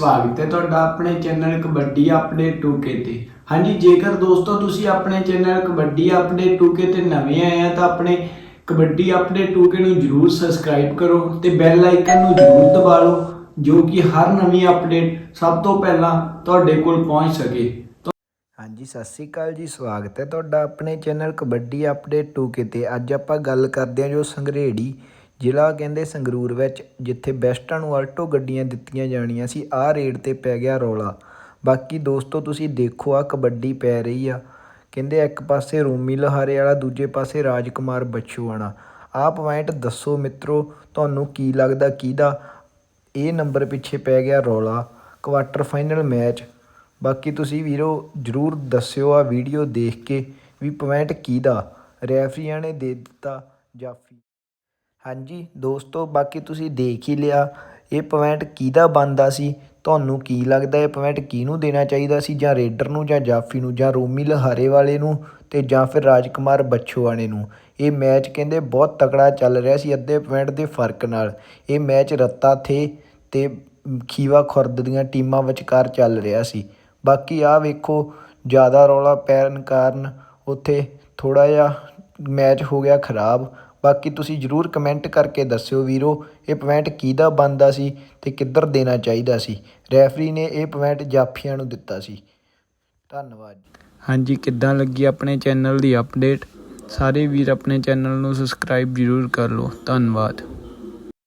ਸਵਾਗਤ ਹੈ ਤੁਹਾਡਾ ਆਪਣੇ ਚੈਨਲ ਕਬੱਡੀ ਅਪਡੇਟ 2K ਤੇ। ਹਾਂਜੀ, ਜੇਕਰ ਦੋਸਤੋ ਤੁਸੀਂ ਆਪਣੇ ਚੈਨਲ ਕਬੱਡੀ ਅਪਡੇਟ 2K ਤੇ ਨਵੇਂ ਆਏ ਆ, ਤਾਂ ਆਪਣੇ ਕਬੱਡੀ ਅਪਡੇਟ 2K ਨੂੰ ਜਰੂਰ ਸਬਸਕ੍ਰਾਈਬ ਕਰੋ ਤੇ ਬੈਲ ਆਈਕਨ ਨੂੰ ਜਰੂਰ ਦਬਾ ਲਓ, ਜੋ ਕਿ ਹਰ ਨਵੀਂ ਅਪਡੇਟ ਸਭ ਤੋਂ ਪਹਿਲਾਂ ਤੁਹਾਡੇ ਕੋਲ ਪਹੁੰਚ ਸਕੇ। ਹਾਂਜੀ, ਸਤਿ ਸ੍ਰੀ ਅਕਾਲ ਜੀ, ਸਵਾਗਤ ਹੈ ਤੁਹਾਡਾ ਆਪਣੇ ਚੈਨਲ ਕਬੱਡੀ ਅਪਡੇਟ 2K ਤੇ। ਅੱਜ ਆਪਾਂ ਗੱਲ ਕਰਦੇ ਹਾਂ ਜੋ ਸੰਗਰੇੜੀ ਜ਼ਿਲ੍ਹਾ ਕਹਿੰਦੇ ਸੰਗਰੂਰ ਵਿੱਚ, ਜਿੱਥੇ ਬੈਸਟਾਂ ਨੂੰ ਆਲਟੋ ਗੱਡੀਆਂ ਦਿੱਤੀਆਂ ਜਾਣੀਆਂ ਸੀ, ਆਹ ਰੇਟ ਤੇ ਪੈ ਗਿਆ ਰੌਲਾ। ਬਾਕੀ ਦੋਸਤੋ, ਤੁਸੀਂ ਦੇਖੋ ਆ ਕਬੱਡੀ ਪੈ ਰਹੀ ਆ। ਕਹਿੰਦੇ ਇੱਕ ਪਾਸੇ ਰੋਮੀ ਲਹਾਰੇ ਵਾਲਾ, ਦੂਜੇ ਪਾਸੇ ਰਾਜਕੁਮਾਰ ਬੱਚੂਆਣਾ ਆਹ ਪੁਆਇੰਟ ਦੱਸੋ ਮਿੱਤਰੋ, ਤੁਹਾਨੂੰ ਕੀ ਲੱਗਦਾ, ਕਿਹਦਾ? ਇਹ ਨੰਬਰ ਪਿੱਛੇ ਪੈ ਗਿਆ ਰੌਲਾ, ਕੁਆਟਰ ਫਾਈਨਲ ਮੈਚ। ਬਾਕੀ ਤੁਸੀਂ ਵੀਰੋ, ਜਰੂਰ ਦੱਸਿਓ ਆ ਵੀਡੀਓ ਦੇਖ ਕੇ ਵੀ ਪੁਆਇੰਟ ਕਿਹਦਾ? ਰੈਫਰੀਆਂ ਨੇ ਦੇ ਦਿੱਤਾ ਜਾਫੀ। ਹਾਂਜੀ, ਦੋਸਤੋ, ਬਾਕੀ ਤੁਸੀਂ ਦੇਖ ਹੀ ਲਿਆ, ਇਹ ਪੁਆਇੰਟ ਕਿਹਦਾ ਬੰਦਾ ਸੀ? ਤੁਹਾਨੂੰ ਕੀ ਲੱਗਦਾ ਇਹ ਪੁਆਇੰਟ ਕਿਹਨੂੰ ਦੇਣਾ ਚਾਹੀਦਾ ਸੀ? ਜਾਂ ਰੇਡਰ ਨੂੰ, ਜਾਂ ਜਾਫੀ ਨੂੰ, ਜਾਂ ਰੋਮੀ ਲਹਾਰੇ ਵਾਲੇ ਨੂੰ, ਤੇ ਜਾਂ ਫਿਰ ਰਾਜਕੁਮਾਰ ਬੱਛੋਆਣੇ ਨੂੰ? ਇਹ ਮੈਚ ਕਹਿੰਦੇ ਬਹੁਤ ਤਕੜਾ ਚੱਲ ਰਿਹਾ ਸੀ ਅੱਧੇ ਪੁਆਇੰਟ ਦੇ ਫ਼ਰਕ ਨਾਲ। ਇਹ ਮੈਚ ਰੱਤਾ ਥੇ ਤੇ ਖੀਵਾ ਖੁਰਦ ਦੀਆਂ ਟੀਮਾਂ ਵਿਚਕਾਰ ਚੱਲ ਰਿਹਾ ਸੀ। ਬਾਕੀ ਆ ਵੇਖੋ, ਜ਼ਿਆਦਾ ਰੌਲਾ ਪੈਣ ਕਾਰਨ ਉੱਥੇ ਥੋੜਾ ਜਿਹਾ ਮੈਚ ਹੋ ਗਿਆ ਖਰਾਬ। ਬਾਕੀ ਤੁਸੀਂ ਜਰੂਰ ਕਮੈਂਟ ਕਰਕੇ ਦੱਸਿਓ ਵੀਰੋ, ਇਹ ਪੁਆਇੰਟ ਕਿਹਦਾ ਬਣਦਾ ਸੀ ਅਤੇ ਕਿੱਧਰ ਦੇਣਾ ਚਾਹੀਦਾ ਸੀ? ਰੈਫਰੀ ਨੇ ਇਹ ਪੁਆਇੰਟ ਜਾਫੀਆਂ ਨੂੰ ਦਿੱਤਾ ਸੀ। ਧੰਨਵਾਦ ਹਾਂਜੀ, ਕਿੱਦਾਂ ਲੱਗੀ ਆਪਣੇ ਚੈਨਲ ਦੀ ਅਪਡੇਟ ਸਾਰੇ ਵੀਰ ਆਪਣੇ ਚੈਨਲ ਨੂੰ ਸਬਸਕ੍ਰਾਈਬ ਜਰੂਰ ਕਰ ਲਓ। ਧੰਨਵਾਦ।